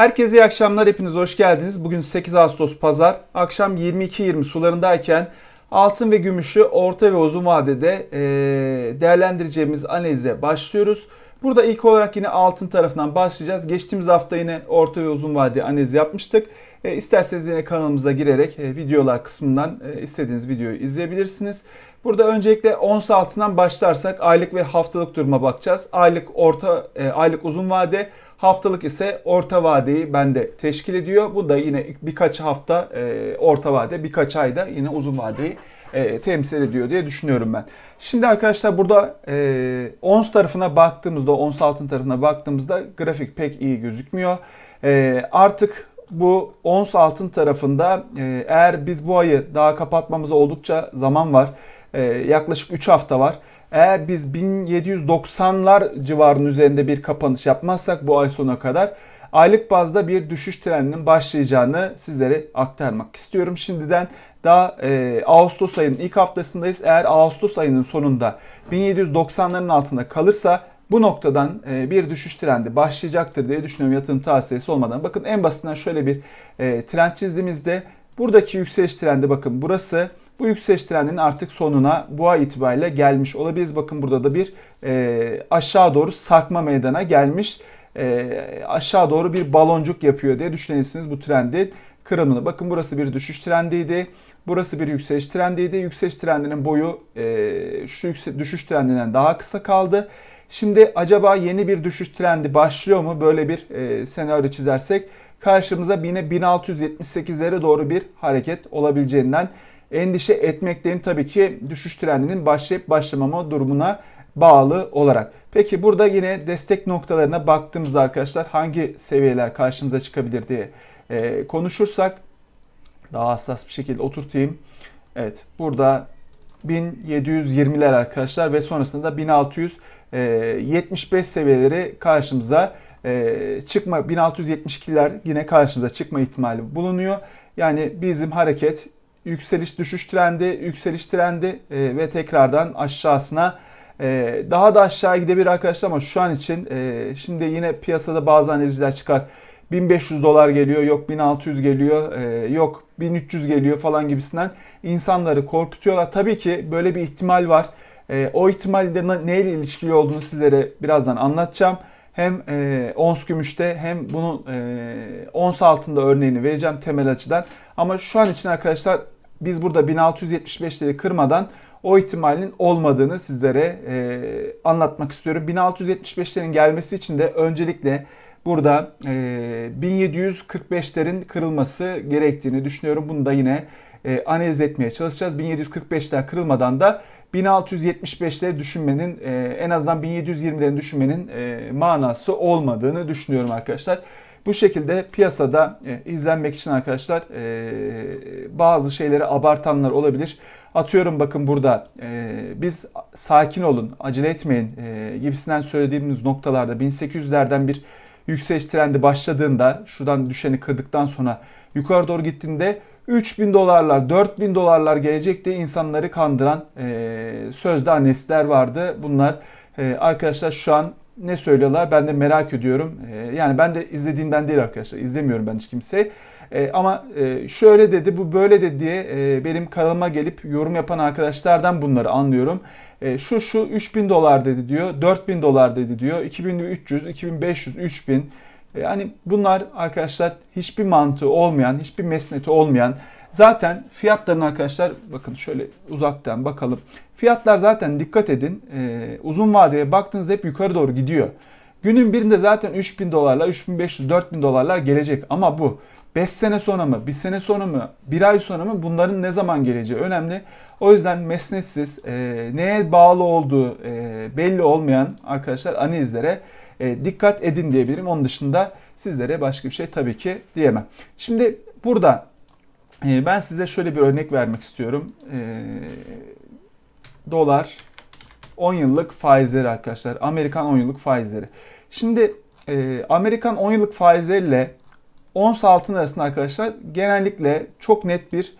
Herkese iyi akşamlar. Hepiniz hoş geldiniz. Bugün 8 Ağustos Pazar. Akşam 22.20 sularındayken altın ve gümüşü orta ve uzun vadede değerlendireceğimiz analize başlıyoruz. Burada ilk olarak yine altın tarafından başlayacağız. Geçtiğimiz hafta yine orta ve uzun vade analiz yapmıştık. E, isterseniz yine kanalımıza girerek e, videolar kısmından e, istediğiniz videoyu izleyebilirsiniz. Burada öncelikle ons altından başlarsak aylık ve haftalık duruma bakacağız. Aylık orta e, aylık uzun vade, haftalık ise orta vadeyi bende teşkil ediyor. Bu da yine birkaç hafta e, orta vade, birkaç ayda yine uzun vadeyi e, temsil ediyor diye düşünüyorum ben. Şimdi arkadaşlar burada e, ons tarafına baktığımızda, ons altın tarafına baktığımızda grafik pek iyi gözükmüyor. E, artık bu ons altın tarafında e, eğer biz bu ayı daha kapatmamıza oldukça zaman var. E, yaklaşık 3 hafta var. Eğer biz 1790'lar civarının üzerinde bir kapanış yapmazsak bu ay sonuna kadar aylık bazda bir düşüş trendinin başlayacağını sizlere aktarmak istiyorum. Şimdiden daha e, Ağustos ayının ilk haftasındayız. Eğer Ağustos ayının sonunda 1790'ların altında kalırsa bu noktadan e, bir düşüş trendi başlayacaktır diye düşünüyorum yatırım tavsiyesi olmadan. Bakın en basitinden şöyle bir e, trend çizdiğimizde buradaki yükseliş trendi bakın burası bu yükseliş trendinin artık sonuna bu ay itibariyle gelmiş olabiliriz. Bakın burada da bir e, aşağı doğru sarkma meydana gelmiş. E, aşağı doğru bir baloncuk yapıyor diye düşünebilirsiniz bu trendi kırılımını. Bakın burası bir düşüş trendiydi. Burası bir yükseliş trendiydi. Yükseliş trendinin boyu e, şu yüksel, düşüş trendinden daha kısa kaldı. Şimdi acaba yeni bir düşüş trendi başlıyor mu? Böyle bir e, senaryo çizersek karşımıza yine 1678'lere doğru bir hareket olabileceğinden endişe etmekteyim. Tabii ki düşüş trendinin başlayıp başlamama durumuna bağlı olarak. Peki burada yine destek noktalarına baktığımızda arkadaşlar hangi seviyeler karşımıza çıkabilir diye e, konuşursak daha hassas bir şekilde oturtayım. Evet burada 1720'ler arkadaşlar ve sonrasında 1675 seviyeleri karşımıza e, çıkma 1672'ler yine karşımıza çıkma ihtimali bulunuyor. Yani bizim hareket yükseliş düşüş trendi, yükseliş trendi e, ve tekrardan aşağısına e, daha da aşağı gidebilir arkadaşlar ama şu an için şimdi yine piyasada bazı analizler çıkar. 1500 dolar geliyor, yok 1600 geliyor, yok 1300 geliyor falan gibisinden insanları korkutuyorlar. Tabii ki böyle bir ihtimal var. O ihtimalde neyle ilişkili olduğunu sizlere birazdan anlatacağım. Hem e, ons gümüşte hem bunun e, ons altında örneğini vereceğim temel açıdan. Ama şu an için arkadaşlar biz burada 1675'leri kırmadan o ihtimalin olmadığını sizlere e, anlatmak istiyorum. 1675'lerin gelmesi için de öncelikle burada e, 1745'lerin kırılması gerektiğini düşünüyorum. Bunu da yine e, analiz etmeye çalışacağız. 1745'ler kırılmadan da 1675'leri düşünmenin e, en azından 1720'lerini düşünmenin e, manası olmadığını düşünüyorum arkadaşlar. Bu şekilde piyasada e, izlenmek için arkadaşlar e, bazı şeyleri abartanlar olabilir. Atıyorum bakın burada e, biz sakin olun, acele etmeyin e, gibisinden söylediğimiz noktalarda 1800'lerden bir yükseliş trendi başladığında şuradan düşeni kırdıktan sonra yukarı doğru gittiğinde 3000 dolarlar, 4000 dolarlar gelecek diye insanları kandıran e, sözde annesler vardı. Bunlar e, arkadaşlar şu an ne söylüyorlar ben de merak ediyorum. E, yani ben de izlediğimden değil arkadaşlar. İzlemiyorum ben hiç kimseyi. E, ama e, şöyle dedi bu böyle dedi diye e, benim kanalıma gelip yorum yapan arkadaşlardan bunları anlıyorum. E, şu şu 3000 dolar dedi diyor, 4000 dolar dedi diyor, 2300, 2500, 3000 yani bunlar arkadaşlar hiçbir mantığı olmayan, hiçbir mesneti olmayan zaten fiyatların arkadaşlar bakın şöyle uzaktan bakalım. Fiyatlar zaten dikkat edin uzun vadeye baktığınızda hep yukarı doğru gidiyor. Günün birinde zaten 3000 dolarla 3500 4000 dolarlar gelecek ama bu 5 sene sonra mı, 1 sene sonra mı, 1 ay sonra mı bunların ne zaman geleceği önemli. O yüzden mesnetsiz, e, neye bağlı olduğu e, belli olmayan arkadaşlar analizlere e, dikkat edin diyebilirim. Onun dışında sizlere başka bir şey tabii ki diyemem. Şimdi burada e, ben size şöyle bir örnek vermek istiyorum. E, dolar 10 yıllık faizleri arkadaşlar. Amerikan 10 yıllık faizleri. Şimdi Amerikan 10 yıllık faizleriyle ons altın arasında arkadaşlar genellikle çok net bir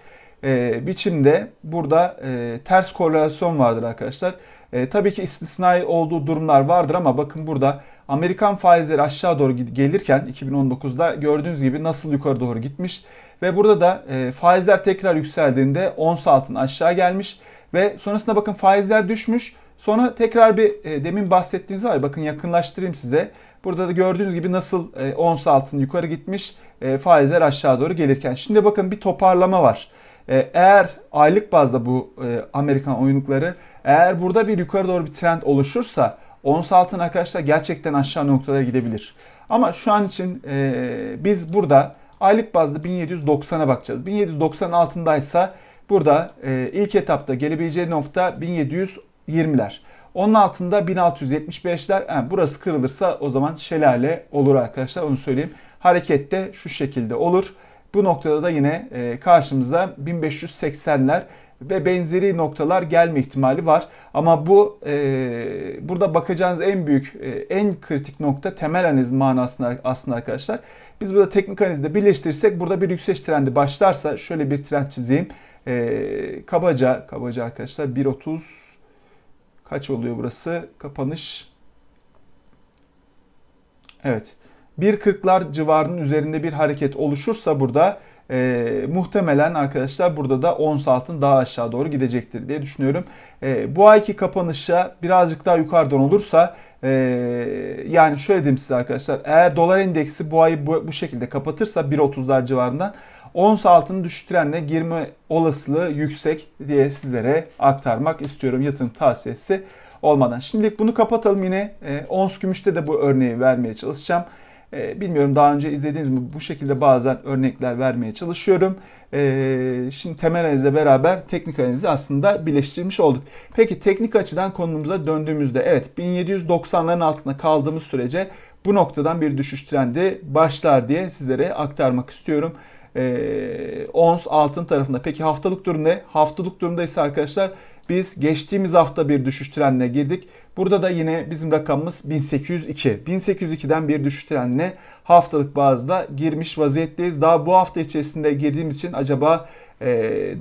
biçimde burada ters korelasyon vardır arkadaşlar. E, tabii ki istisnai olduğu durumlar vardır ama bakın burada Amerikan faizleri aşağı doğru gelirken 2019'da gördüğünüz gibi nasıl yukarı doğru gitmiş ve burada da e, faizler tekrar yükseldiğinde ons altın aşağı gelmiş ve sonrasında bakın faizler düşmüş. Sonra tekrar bir e, demin bahsettiğimiz var bakın yakınlaştırayım size. Burada da gördüğünüz gibi nasıl e, ons altın yukarı gitmiş e, faizler aşağı doğru gelirken. Şimdi bakın bir toparlama var. E, eğer aylık bazda bu e, Amerikan oyunlukları eğer burada bir yukarı doğru bir trend oluşursa ons altın arkadaşlar gerçekten aşağı noktalara gidebilir. Ama şu an için e, biz burada aylık bazda 1790'a bakacağız. 1790 altındaysa burada e, ilk etapta gelebileceği nokta 1720'ler. Onun altında 1675'ler. Yani burası kırılırsa o zaman şelale olur arkadaşlar onu söyleyeyim. Harekette şu şekilde olur. Bu noktada da yine e, karşımıza 1580'ler ve benzeri noktalar gelme ihtimali var. Ama bu e, burada bakacağınız en büyük, e, en kritik nokta temel analiz manasında aslında arkadaşlar. Biz burada teknik analizde birleştirirsek burada bir yükseliş trendi başlarsa şöyle bir trend çizeyim. E, kabaca, kabaca arkadaşlar 1.30 kaç oluyor burası? Kapanış. Evet. 1.40'lar civarının üzerinde bir hareket oluşursa burada e, muhtemelen arkadaşlar burada da ons altın daha aşağı doğru gidecektir diye düşünüyorum. E, bu ayki kapanışa birazcık daha yukarıdan olursa e, yani şöyle diyeyim size arkadaşlar eğer dolar endeksi bu ayı bu, bu şekilde kapatırsa 1.30'lar civarından ons altını düşüş trendine girme olasılığı yüksek diye sizlere aktarmak istiyorum yatırım tavsiyesi olmadan. Şimdilik bunu kapatalım yine e, ons gümüşte de bu örneği vermeye çalışacağım. E, bilmiyorum daha önce izlediğiniz mi bu şekilde bazen örnekler vermeye çalışıyorum. E, şimdi temel analizle beraber teknik analizi aslında birleştirmiş olduk. Peki teknik açıdan konumuza döndüğümüzde evet 1790'ların altında kaldığımız sürece bu noktadan bir düşüş trendi başlar diye sizlere aktarmak istiyorum. E, ons altın tarafında. Peki haftalık durum ne? Haftalık durumda ise arkadaşlar biz geçtiğimiz hafta bir düşüş trendine girdik. Burada da yine bizim rakamımız 1802. 1802'den bir düşüş trendine haftalık bazda girmiş vaziyetteyiz. Daha bu hafta içerisinde girdiğimiz için acaba e,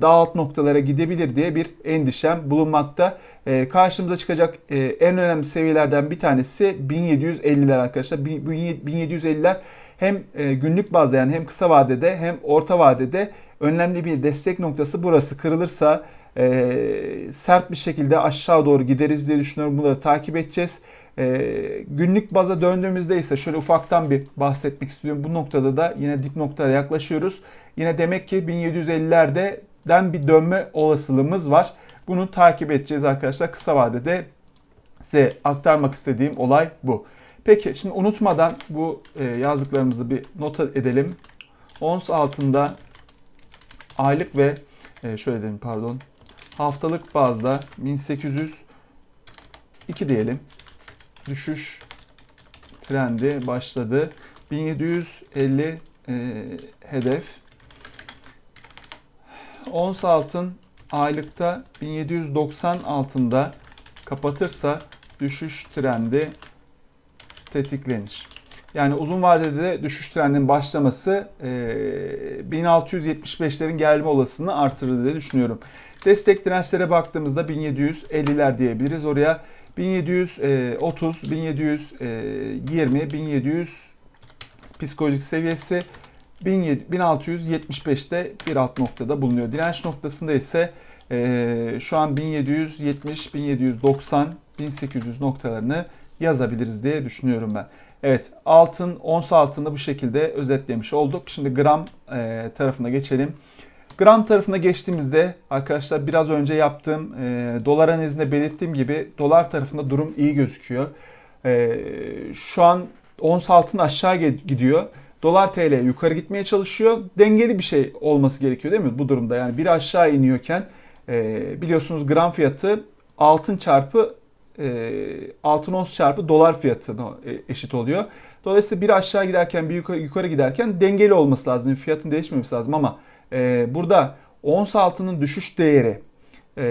daha alt noktalara gidebilir diye bir endişem bulunmakta. E, karşımıza çıkacak e, en önemli seviyelerden bir tanesi 1750'ler arkadaşlar. 1750'ler hem günlük bazda yani hem kısa vadede hem orta vadede önemli bir destek noktası burası kırılırsa e, sert bir şekilde aşağı doğru gideriz diye düşünüyorum. Bunları takip edeceğiz. E, günlük baza döndüğümüzde ise şöyle ufaktan bir bahsetmek istiyorum. Bu noktada da yine dip noktalara yaklaşıyoruz. Yine demek ki 1750'lerden bir dönme olasılığımız var. Bunu takip edeceğiz arkadaşlar. Kısa vadede size aktarmak istediğim olay bu. Peki şimdi unutmadan bu e, yazdıklarımızı bir not edelim. Ons altında aylık ve e, şöyle dedim pardon haftalık bazda 1802 diyelim. Düşüş trendi başladı. 1750 e, hedef. Ons altın aylıkta 1790 altında kapatırsa düşüş trendi tetiklenir. Yani uzun vadede de düşüş trendinin başlaması e, 1675'lerin gelme olasılığını artırır diye düşünüyorum. Destek dirençlere baktığımızda 1750'ler diyebiliriz. Oraya 1730, 1720, 1700 psikolojik seviyesi 1675'te bir alt noktada bulunuyor. Direnç noktasında ise e, şu an 1770, 1790, 1800 noktalarını yazabiliriz diye düşünüyorum ben. Evet altın, ons altında bu şekilde özetlemiş olduk. Şimdi gram e, tarafına geçelim. Gram tarafına geçtiğimizde arkadaşlar biraz önce yaptığım e, dolar analizinde belirttiğim gibi dolar tarafında durum iyi gözüküyor. E, şu an ons altın aşağı gidiyor. Dolar TL yukarı gitmeye çalışıyor. Dengeli bir şey olması gerekiyor değil mi bu durumda? Yani bir aşağı iniyorken e, biliyorsunuz gram fiyatı altın çarpı altın ons çarpı dolar fiyatına e, eşit oluyor. Dolayısıyla bir aşağı giderken bir yukarı, giderken dengeli olması lazım. Fiyatın değişmemesi lazım ama e, burada ons altının düşüş değeri e,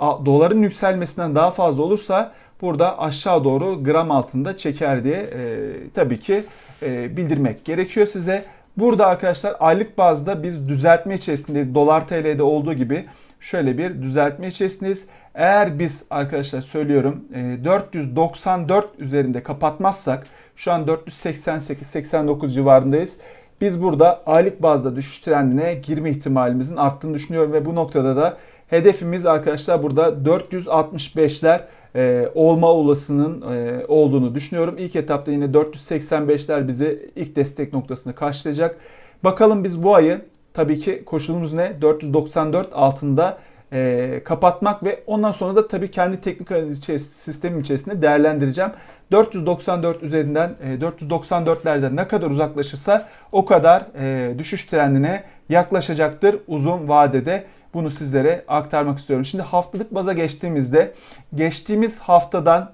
doların yükselmesinden daha fazla olursa burada aşağı doğru gram altında çeker diye e, tabii ki e, bildirmek gerekiyor size. Burada arkadaşlar aylık bazda biz düzeltme içerisinde dolar TL'de olduğu gibi şöyle bir düzeltme içerisindeyiz. Eğer biz arkadaşlar söylüyorum e, 494 üzerinde kapatmazsak şu an 488-89 civarındayız. Biz burada aylık bazda düşüş trendine girme ihtimalimizin arttığını düşünüyorum ve bu noktada da hedefimiz arkadaşlar burada 465'ler e, olma olasının e, olduğunu düşünüyorum. İlk etapta yine 485'ler bizi ilk destek noktasını karşılayacak. Bakalım biz bu ayı tabii ki koşulumuz ne? 494 altında e, kapatmak ve ondan sonra da tabii kendi teknik analiz içerisinde, sistemim içerisinde değerlendireceğim. 494 üzerinden e, 494'lerden ne kadar uzaklaşırsa o kadar e, düşüş trendine yaklaşacaktır uzun vadede. Bunu sizlere aktarmak istiyorum. Şimdi haftalık baza geçtiğimizde geçtiğimiz haftadan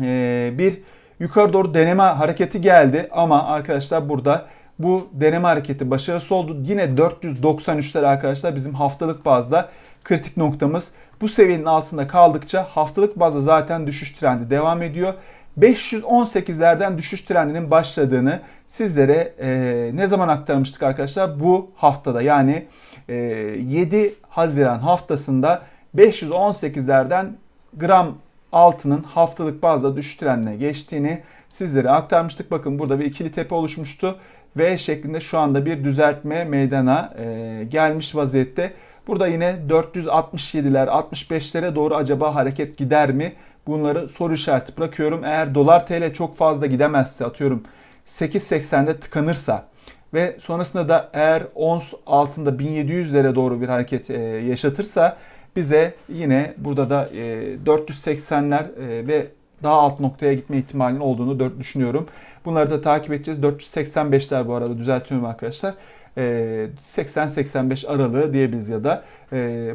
e, bir yukarı doğru deneme hareketi geldi ama arkadaşlar burada bu deneme hareketi başarısı oldu. Yine 493'ler arkadaşlar bizim haftalık bazda kritik noktamız. Bu seviyenin altında kaldıkça haftalık bazda zaten düşüş trendi devam ediyor. 518'lerden düşüş trendinin başladığını sizlere e, ne zaman aktarmıştık arkadaşlar? Bu haftada yani e, 7 Haziran haftasında 518'lerden gram altının haftalık bazda düşüş trendine geçtiğini sizlere aktarmıştık. Bakın burada bir ikili tepe oluşmuştu. V şeklinde şu anda bir düzeltme meydana e, gelmiş vaziyette. Burada yine 467'ler 65'lere doğru acaba hareket gider mi? Bunları soru işareti bırakıyorum. Eğer dolar TL çok fazla gidemezse atıyorum 8.80'de tıkanırsa ve sonrasında da eğer ons altında 1700'lere doğru bir hareket e, yaşatırsa bize yine burada da 480'ler e, ve daha alt noktaya gitme ihtimalinin olduğunu düşünüyorum. Bunları da takip edeceğiz. 485'ler bu arada düzeltiyorum arkadaşlar. 80-85 aralığı diyebiliriz ya da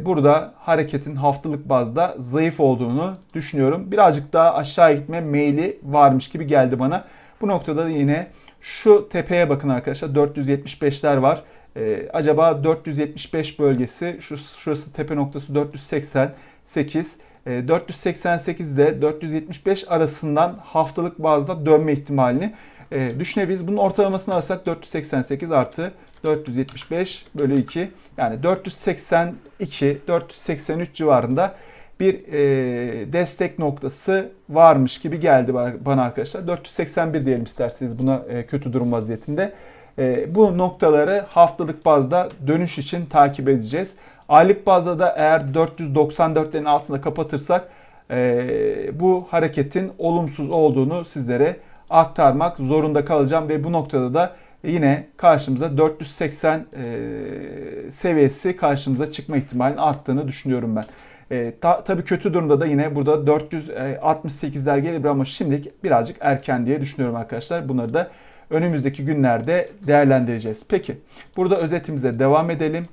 burada hareketin haftalık bazda zayıf olduğunu düşünüyorum. Birazcık daha aşağı gitme meyli varmış gibi geldi bana. Bu noktada da yine şu tepeye bakın arkadaşlar 475'ler var. Ee, acaba 475 bölgesi şu şurası tepe noktası 488 e, 488'de 475 arasından haftalık bazda dönme ihtimalini e, düşünebiliriz. Bunun ortalamasını alırsak 488 artı 475 bölü 2 yani 482 483 civarında bir e, destek noktası varmış gibi geldi bana arkadaşlar. 481 diyelim isterseniz buna e, kötü durum vaziyetinde. E, bu noktaları haftalık bazda dönüş için takip edeceğiz. Aylık bazda da eğer 494'lerin altında kapatırsak e, bu hareketin olumsuz olduğunu sizlere aktarmak zorunda kalacağım ve bu noktada da yine karşımıza 480 e, seviyesi karşımıza çıkma ihtimalinin arttığını düşünüyorum ben. E, ta, tabii kötü durumda da yine burada 468'ler gelir ama şimdilik birazcık erken diye düşünüyorum arkadaşlar. Bunları da önümüzdeki günlerde değerlendireceğiz. Peki burada özetimize devam edelim.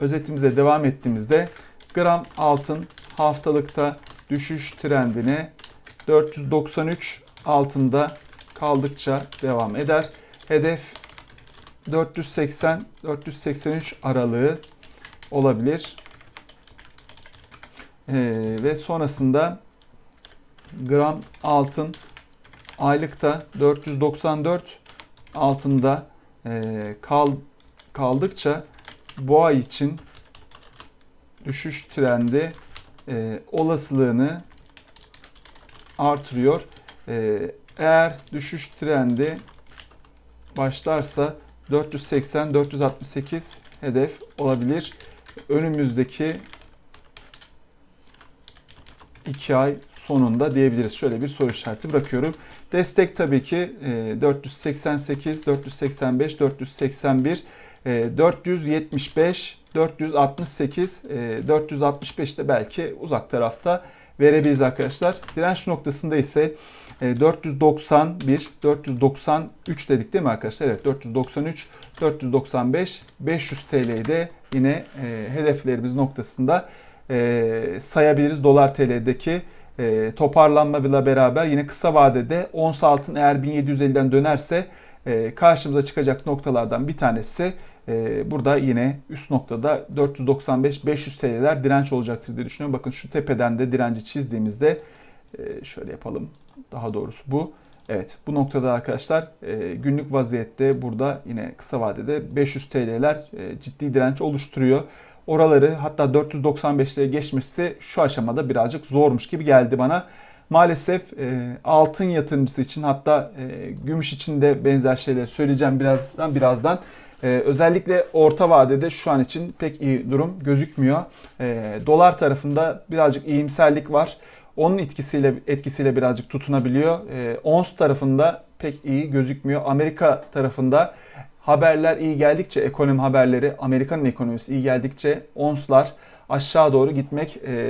Özetimize devam ettiğimizde gram altın haftalıkta düşüş trendine 493 altında kaldıkça devam eder. Hedef 480-483 aralığı olabilir. Ee, ve sonrasında gram altın aylıkta 494 altında e, kal, kaldıkça bu ay için düşüş trendi e, olasılığını artırıyor. E, eğer düşüş trendi başlarsa 480-468 hedef olabilir. Önümüzdeki 2 ay sonunda diyebiliriz. Şöyle bir soru işareti bırakıyorum. Destek tabii ki 488, 485, 481, 475, 468, 465 de belki uzak tarafta verebiliriz arkadaşlar. Direnç noktasında ise 491, 493 dedik değil mi arkadaşlar? Evet 493, 495, 500 TL'yi de yine e, hedeflerimiz noktasında e, sayabiliriz. Dolar TL'deki e, toparlanmayla beraber yine kısa vadede ons altın eğer 1750'den dönerse e, karşımıza çıkacak noktalardan bir tanesi e, burada yine üst noktada 495-500 TL'ler direnç olacaktır diye düşünüyorum. Bakın şu tepeden de direnci çizdiğimizde e, şöyle yapalım. Daha doğrusu bu. Evet bu noktada arkadaşlar e, günlük vaziyette burada yine kısa vadede 500 TL'ler ciddi direnç oluşturuyor. oraları hatta 495'lere geçmesi şu aşamada birazcık zormuş gibi geldi bana. Maalesef e, altın yatırımcısı için hatta e, gümüş için de benzer şeyleri söyleyeceğim birazdan birazdan. E, özellikle orta vadede şu an için pek iyi durum gözükmüyor. E, dolar tarafında birazcık iyimserlik var. Onun etkisiyle etkisiyle birazcık tutunabiliyor. E, ons tarafında pek iyi gözükmüyor. Amerika tarafında haberler iyi geldikçe, ekonomi haberleri, Amerika'nın ekonomisi iyi geldikçe onslar aşağı doğru gitmek e,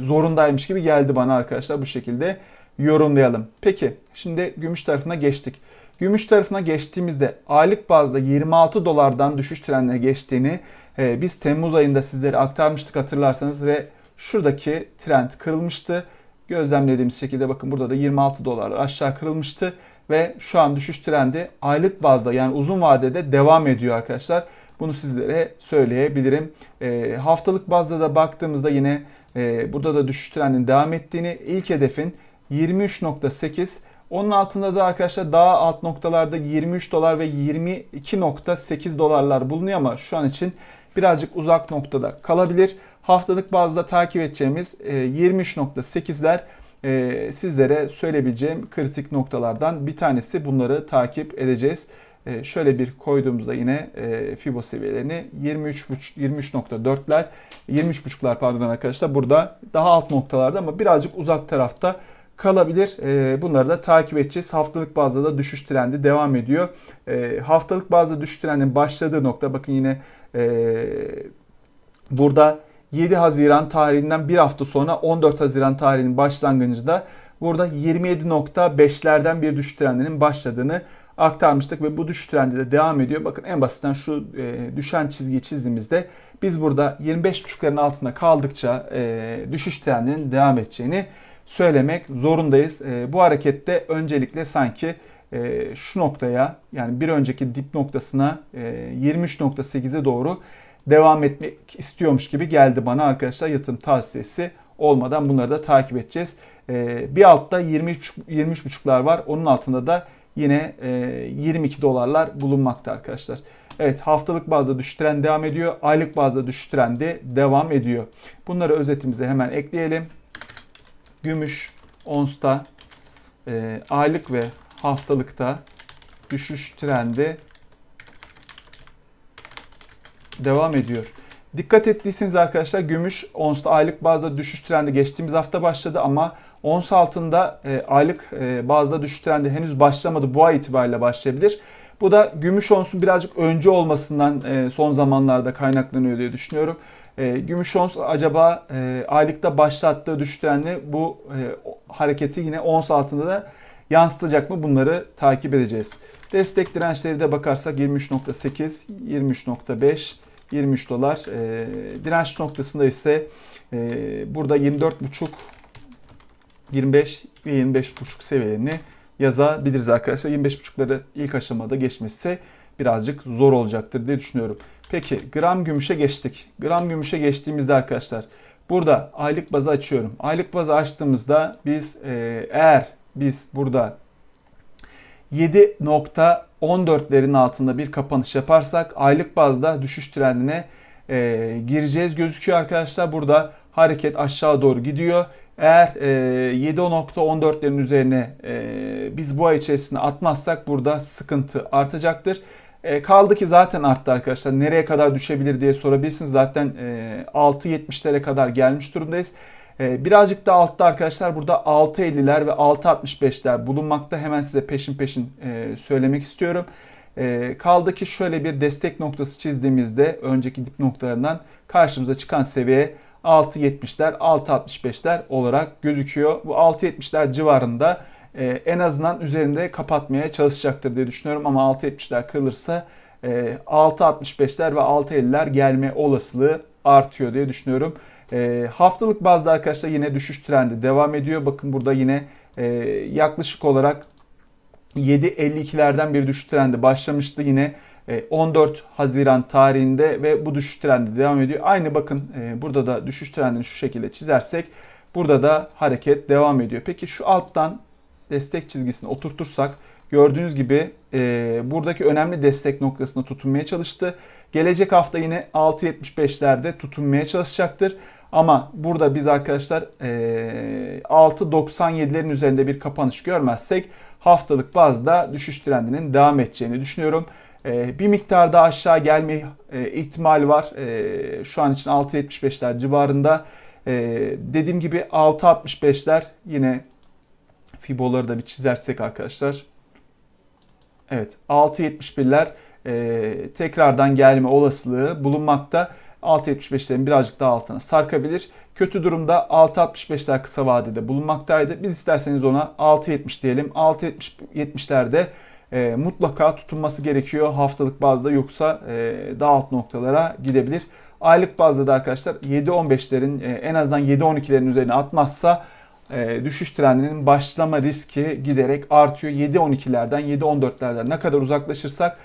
zorundaymış gibi geldi bana arkadaşlar bu şekilde yorumlayalım. Peki şimdi gümüş tarafına geçtik. Gümüş tarafına geçtiğimizde aylık bazda 26 dolardan düşüş trendine geçtiğini e, biz Temmuz ayında sizlere aktarmıştık hatırlarsanız ve şuradaki trend kırılmıştı. Gözlemlediğimiz şekilde bakın burada da 26 dolar aşağı kırılmıştı ve şu an düşüş trendi aylık bazda yani uzun vadede devam ediyor arkadaşlar. Bunu sizlere söyleyebilirim. E, haftalık bazda da baktığımızda yine e, burada da düşüş trendinin devam ettiğini, ilk hedefin 23.8 onun altında da arkadaşlar daha alt noktalarda 23 dolar ve 22.8 dolarlar bulunuyor ama şu an için birazcık uzak noktada kalabilir. Haftalık bazda takip edeceğimiz 23.8'ler e, e, sizlere söyleyebileceğim kritik noktalardan bir tanesi. Bunları takip edeceğiz. E, şöyle bir koyduğumuzda yine Fibo seviyelerini 23.5 23.4'ler 23.5'lar pardon arkadaşlar burada daha alt noktalarda ama birazcık uzak tarafta kalabilir. Bunları da takip edeceğiz. Haftalık bazda da düşüş trendi devam ediyor. Haftalık bazda düşüş trendinin başladığı nokta bakın yine burada 7 Haziran tarihinden bir hafta sonra 14 Haziran tarihinin başlangıcında burada 27.5'lerden bir düşüş trendinin başladığını aktarmıştık ve bu düşüş trendi de devam ediyor. Bakın en basitten şu e, düşen çizgiyi çizdiğimizde biz burada 25.5'ların altında kaldıkça e, düşüş trendinin devam edeceğini söylemek zorundayız. E, bu harekette öncelikle sanki e, şu noktaya yani bir önceki dip noktasına e, 23.8'e doğru devam etmek istiyormuş gibi geldi bana arkadaşlar yatırım tavsiyesi olmadan bunları da takip edeceğiz. Ee, bir altta 23 23.5'lar var. Onun altında da yine 22 e, dolarlar bulunmakta arkadaşlar. Evet haftalık bazda düşüş devam ediyor. Aylık bazda düşüş trendi devam ediyor. Bunları özetimize hemen ekleyelim. Gümüş onsta e, aylık ve haftalıkta düşüş trendi devam ediyor. Dikkat ettiyseniz arkadaşlar gümüş onsta aylık bazda düşüş trendi geçtiğimiz hafta başladı ama ons altında e, aylık e, bazda düşüş trendi henüz başlamadı. Bu ay itibariyle başlayabilir. Bu da gümüş onsun birazcık önce olmasından e, son zamanlarda kaynaklanıyor diye düşünüyorum. E, gümüş ons acaba e, aylıkta başlattığı düşüş trendi bu e, hareketi yine ons altında da yansıtacak mı bunları takip edeceğiz. Destek dirençleri de bakarsak 23.8, 23.5, 23 dolar. E, direnç noktasında ise e, burada 24.5 25 ve 25.5 seviyelerini yazabiliriz arkadaşlar. 25.5'ları ilk aşamada geçmesi birazcık zor olacaktır diye düşünüyorum. Peki gram gümüşe geçtik. Gram gümüşe geçtiğimizde arkadaşlar burada aylık bazı açıyorum. Aylık bazı açtığımızda biz e, eğer biz burada 7.14'lerin altında bir kapanış yaparsak aylık bazda düşüş trendine e, gireceğiz gözüküyor arkadaşlar. Burada hareket aşağı doğru gidiyor. Eğer e, 7.14'lerin üzerine e, biz bu ay içerisinde atmazsak burada sıkıntı artacaktır. E, kaldı ki zaten arttı arkadaşlar. Nereye kadar düşebilir diye sorabilirsiniz. Zaten e, 6.70'lere kadar gelmiş durumdayız. Ee, birazcık da altta arkadaşlar burada 6.50'ler ve 6.65'ler bulunmakta. Hemen size peşin peşin e, söylemek istiyorum. Ee, kaldı ki şöyle bir destek noktası çizdiğimizde önceki dip noktalarından karşımıza çıkan seviye 6.70'ler 6.65'ler olarak gözüküyor. Bu 6.70'ler civarında e, en azından üzerinde kapatmaya çalışacaktır diye düşünüyorum. Ama 6.70'ler kırılırsa 6.65'ler e, ve 6.50'ler gelme olasılığı artıyor diye düşünüyorum. E, haftalık bazda arkadaşlar yine düşüş trendi devam ediyor. Bakın burada yine e, yaklaşık olarak 7.52'lerden bir düşüş trendi başlamıştı. Yine 14 e, Haziran tarihinde ve bu düşüş trendi devam ediyor. Aynı bakın e, burada da düşüş trendini şu şekilde çizersek burada da hareket devam ediyor. Peki şu alttan destek çizgisini oturtursak gördüğünüz gibi e, buradaki önemli destek noktasına tutunmaya çalıştı. Gelecek hafta yine 6.75'lerde tutunmaya çalışacaktır. Ama burada biz arkadaşlar e, 6.97'lerin üzerinde bir kapanış görmezsek haftalık bazda düşüş trendinin devam edeceğini düşünüyorum. Bir miktar daha aşağı gelme ihtimali var. Şu an için 6.75'ler civarında. E, dediğim gibi 6.65'ler yine Fiboları da bir çizersek arkadaşlar. Evet 6.71'ler e, tekrardan gelme olasılığı bulunmakta. 6.75'lerin birazcık daha altına sarkabilir. Kötü durumda 6.65'ler kısa vadede bulunmaktaydı. Biz isterseniz ona 6.70 diyelim. 6.70'lerde e, mutlaka tutunması gerekiyor haftalık bazda yoksa e, daha alt noktalara gidebilir. Aylık bazda da arkadaşlar 7.15'lerin e, en azından 7.12'lerin üzerine atmazsa e, düşüş trendinin başlama riski giderek artıyor. 7.12'lerden 7.14'lerden ne kadar uzaklaşırsak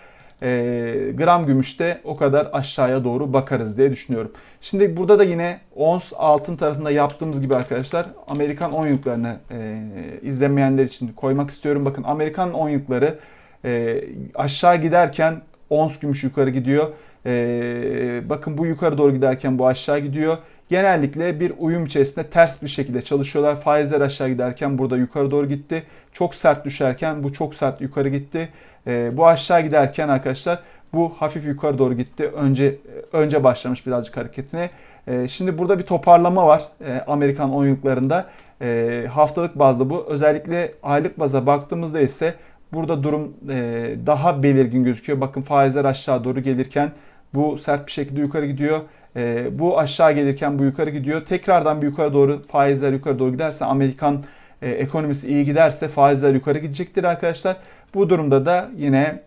e, gram gümüşte o kadar aşağıya doğru bakarız diye düşünüyorum. Şimdi burada da yine ons altın tarafında yaptığımız gibi arkadaşlar Amerikan 10 yıllarını e, izlemeyenler için koymak istiyorum. Bakın Amerikan 10 yılları e, aşağı giderken ons gümüş yukarı gidiyor. E, bakın bu yukarı doğru giderken bu aşağı gidiyor. Genellikle bir uyum içerisinde ters bir şekilde çalışıyorlar. Faizler aşağı giderken burada yukarı doğru gitti. Çok sert düşerken bu çok sert yukarı gitti. E, bu aşağı giderken arkadaşlar bu hafif yukarı doğru gitti. Önce önce başlamış birazcık hareketine. E, şimdi burada bir toparlama var e, Amerikan 10 yıllarında. E, haftalık bazda bu. Özellikle aylık baza baktığımızda ise burada durum e, daha belirgin gözüküyor. Bakın faizler aşağı doğru gelirken bu sert bir şekilde yukarı gidiyor. E, bu aşağı gelirken bu yukarı gidiyor. Tekrardan bir yukarı doğru faizler yukarı doğru giderse Amerikan e, ekonomisi iyi giderse faizler yukarı gidecektir arkadaşlar. Bu durumda da yine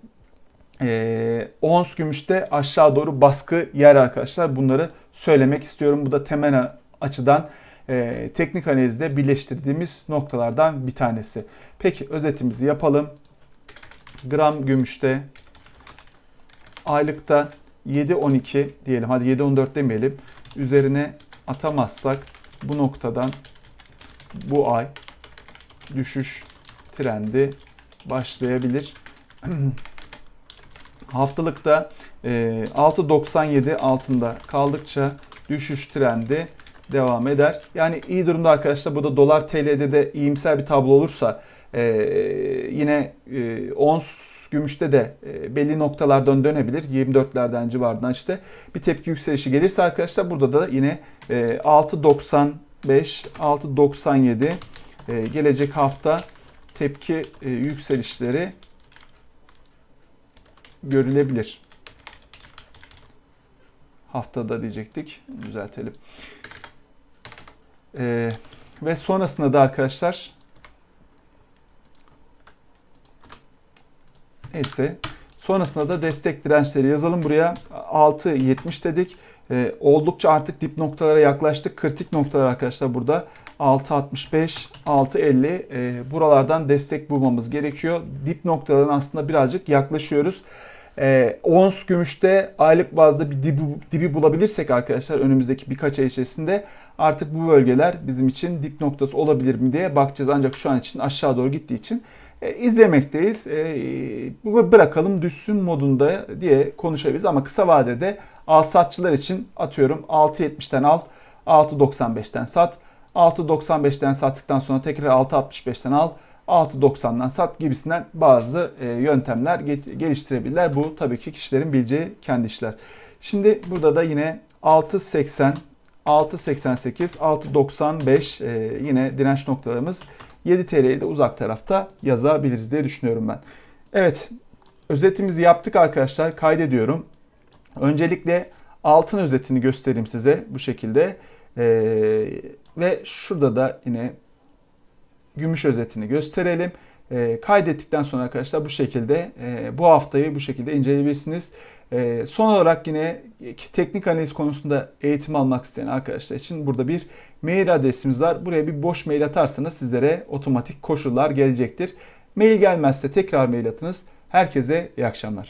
e, ons gümüşte aşağı doğru baskı yer arkadaşlar. Bunları söylemek istiyorum. Bu da temel açıdan e, teknik analizde birleştirdiğimiz noktalardan bir tanesi. Peki özetimizi yapalım. Gram gümüşte aylıkta 7.12 diyelim hadi 7.14 demeyelim. Üzerine atamazsak bu noktadan bu ay düşüş trendi başlayabilir. Haftalıkta 6.97 altında kaldıkça düşüş trendi devam eder. Yani iyi durumda arkadaşlar. Bu da dolar TL'de de iyimser bir tablo olursa yine ons gümüşte de belli noktalardan dönebilir. 24'lerden civarından işte bir tepki yükselişi gelirse arkadaşlar burada da yine 6.95 6.97 gelecek hafta tepki yükselişleri görülebilir. Haftada diyecektik. Düzeltelim. Ee, ve sonrasında da arkadaşlar neyse sonrasında da destek dirençleri yazalım buraya 6.70 dedik. Ee, oldukça artık dip noktalara yaklaştık. Kritik noktalar arkadaşlar burada 6.65, 6.50 e, buralardan destek bulmamız gerekiyor. Dip noktalarına aslında birazcık yaklaşıyoruz. E, ons gümüşte aylık bazda bir dibi, dibi bulabilirsek arkadaşlar önümüzdeki birkaç ay içerisinde artık bu bölgeler bizim için dip noktası olabilir mi diye bakacağız. Ancak şu an için aşağı doğru gittiği için e, izlemekteyiz. E, bırakalım düşsün modunda diye konuşabiliriz ama kısa vadede al satçılar için atıyorum 6.70'ten al 6.95'ten sat 6.95'ten sattıktan sonra tekrar 6.65'ten al 6.90'dan sat gibisinden bazı e, yöntemler geliştirebilirler. Bu tabii ki kişilerin bileceği kendi işler. Şimdi burada da yine 6.80, 6.88, 6.95 e, yine direnç noktalarımız 7 TL'yi de uzak tarafta yazabiliriz diye düşünüyorum ben. Evet özetimizi yaptık arkadaşlar kaydediyorum. Öncelikle altın özetini göstereyim size bu şekilde. Ee, ve şurada da yine gümüş özetini gösterelim. E, kaydettikten sonra arkadaşlar bu şekilde e, bu haftayı bu şekilde inceleyebilirsiniz. E, son olarak yine teknik analiz konusunda eğitim almak isteyen arkadaşlar için burada bir mail adresimiz var. Buraya bir boş mail atarsanız sizlere otomatik koşullar gelecektir. Mail gelmezse tekrar mail atınız. Herkese iyi akşamlar.